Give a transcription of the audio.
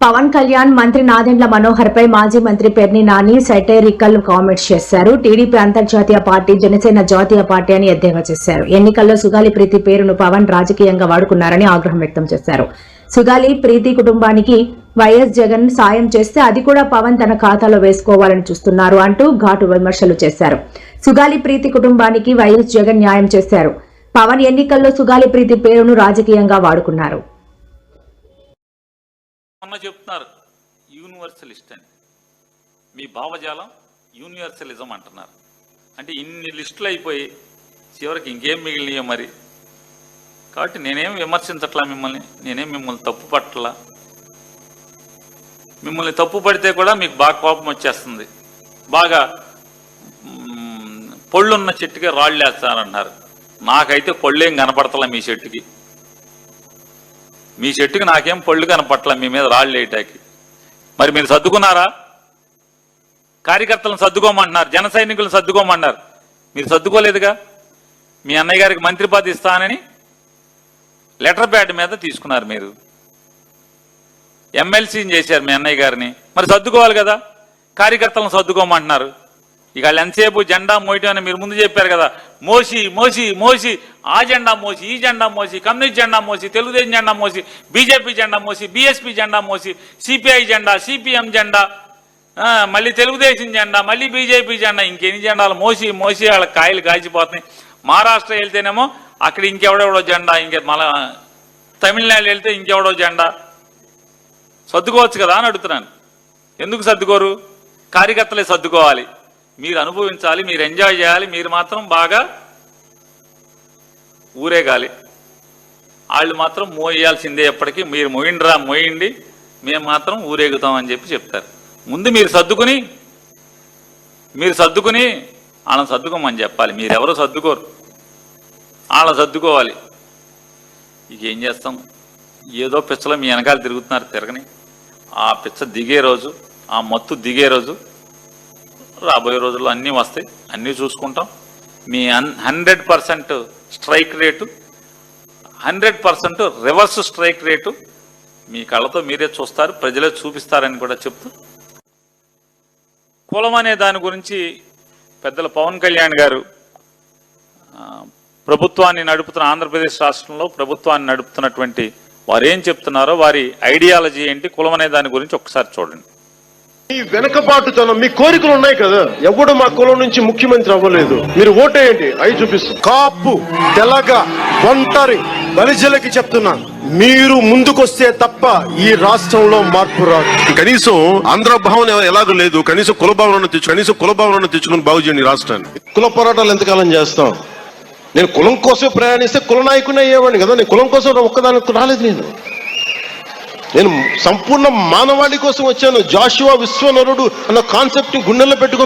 పవన్ కళ్యాణ్ మంత్రి నాదెండ్ల మనోహర్ పై మాజీ మంత్రి పెర్ని నాని సెటైరికల్ కామెంట్స్ చేశారు. టీడీపీ అంతర్జాతీయ పార్టీ జనసేన జాతీయ పార్టీ అని ఎద్దేవా చేశారు. ఎన్నికల్లో సుగాలి ప్రీతి పేరును పవన్ రాజకీయంగా వాడుకున్నారని ఆగ్రహం వ్యక్తం చేశారు. సుగాలి ప్రీతి కుటుంబానికి వైఎస్ జగన్ సాయం చేస్తే అది కూడా పవన్ తన ఖాతాలో వేసుకోవాలని చూస్తున్నారు అంటూ ఘాటు విమర్శలు చేశారు. సుగాలి ప్రీతి కుటుంబానికి వైఎస్ జగన్ న్యాయం చేశారు. పవన్ ఎన్నికల్లో సుగాలి ప్రీతి పేరును రాజకీయంగా వాడుకున్నారు. మొన్న చెప్తున్నారు యూనివర్సలిస్ట్ అని. మీ భావజాలం యూనివర్సలిజం అంటున్నారు. అంటే ఇన్ని లిస్టులు అయిపోయి చివరికి ఇంకేం మిగిలినాయో మరి? కాబట్టి నేనేం విమర్శించట్లా మిమ్మల్ని? నేనేం మిమ్మల్ని తప్పు పట్టలా మిమ్మల్ని తప్పు పడితే కూడా మీకు బాగా కోపం వచ్చేస్తుంది. బాగా పళ్ళున్న చెట్టుకి రాళ్ళు వేస్తానన్నారు నాకైతే పళ్ళేం కనపడతలా మీ చెట్టుకి. మీ చెట్టుకి నాకేం పళ్ళు కనపట్ల మీ మీద రాళ్ళు వేయటానికి. మరి మీరు సర్దుకున్నారా? కార్యకర్తలను సర్దుకోమంటున్నారు జన సైనికులను సర్దుకోమంటున్నారు. మీరు సర్దుకోలేదుగా? మీ అన్నయ్య గారికి మంత్రి పదవి ఇస్తానని లెటర్ ప్యాడ్ మీద తీసుకున్నారు మీరు. ఎమ్మెల్సీని చేశారు మీ అన్నయ్య గారిని. మరి సర్దుకోవాలి కదా? కార్యకర్తలను సర్దుకోమంటున్నారు. ఇక ఎంతసేపు జెండా మోయటం అని మీరు ముందు చెప్పారు కదా. మోసి మోసి మోసి ఆ జెండా మోసి ఈ జెండా మోసి కమ్యూనిస్ట్ జెండా మోసి తెలుగుదేశం జెండా మోసి బీజేపీ జెండా మోసి బీఎస్పీ జెండా మోసి సిపిఐ జెండా సిపిఎం జెండా మళ్ళీ తెలుగుదేశం జెండా మళ్ళీ బీజేపీ జెండా ఇంకెన్ని జెండాలు మోసి మోసి వాళ్ళ కాయలు కాల్చిపోతున్నాయి మహారాష్ట్ర వెళ్తేనేమో అక్కడ ఇంకెవడెవడో జెండా ఇంకే మళ్ళా తమిళనాడు వెళ్తే ఇంకెవడో జెండా. సర్దుకోవచ్చు కదా అని అడుగుతున్నాను. ఎందుకు సర్దుకోరు? కార్యకర్తలే సర్దుకోవాలి. మీరు అనుభవించాలి మీరు ఎంజాయ్ చేయాలి మీరు మాత్రం బాగా ఊరేగాలి. వాళ్ళు మాత్రం మోయాల్సిందే ఎప్పటికీ. మీరు మోయిండ్రా మోయండి మేము మాత్రం ఊరేగుతాం అని చెప్పి చెప్తారు. ముందు మీరు సర్దుకుని మీరు సర్దుకుని వాళ్ళని సర్దుకోమని చెప్పాలి. మీరెవరో సర్దుకోరు. వాళ్ళని సర్దుకోవాలి. ఇక ఏం చేస్తాం? ఏదో పిచ్చలో మీ వెనకాల తిరుగుతున్నారు తిరగని. ఆ పిచ్చ దిగే రోజు ఆ మత్తు దిగే రోజు రాబోయే రోజుల్లో అన్నీ వస్తాయి. అన్నీ చూసుకుంటాం. మీ hundred percent strike rate hundred percent reverse strike rate మీ కళ్ళతో మీరే చూస్తారు ప్రజలే చూపిస్తారని కూడా చెప్తూ. కులం అనే దాని గురించి పెద్దల పవన్ కళ్యాణ్ గారు ప్రభుత్వాన్ని నడుపుతున్న ఆంధ్రప్రదేశ్ రాష్ట్రంలో ప్రభుత్వాన్ని నడుపుతున్నటువంటి వారు ఏం చెప్తున్నారో వారి ఐడియాలజీ ఏంటి కులం అనే దాని గురించి ఒకసారి చూడండి. మీ వెనకబాటుతనం మీ కోరికలు ఉన్నాయి కదా. ఎవడు మా కులం నుంచి ముఖ్యమంత్రి అవ్వలేదు. మీరు ఓటేయండి. అవి చూపిస్తాం. కాపు తెలగ ఒంటరి బలిజలకి చెప్తున్నాను మీరు ముందుకొస్తే తప్ప ఈ రాష్ట్రంలో మార్పు రాదు. కనీసం ఆంధ్ర భావన ఎలాగో లేదు. కనీసం కుల తెచ్చు కనీసం కుల భావనను తెచ్చుకుని బాగు చేయండి రాష్ట్రాన్ని. కుల పోరాటాలు ఎంతకాలం చేస్తాం? నేను కులం కోసం ప్రయాణిస్తే కుల నాయకుని అయ్యేవాడిని కదా. నేను కులం కోసం ఒక్కదానికి రాలేదు నేను. నేను సంపూర్ణ మానవాళి కోసం వచ్చాను. జాషువా విశ్వనరుడు అన్న కాన్సెప్ట్ని గుండెల్లో పెట్టుకో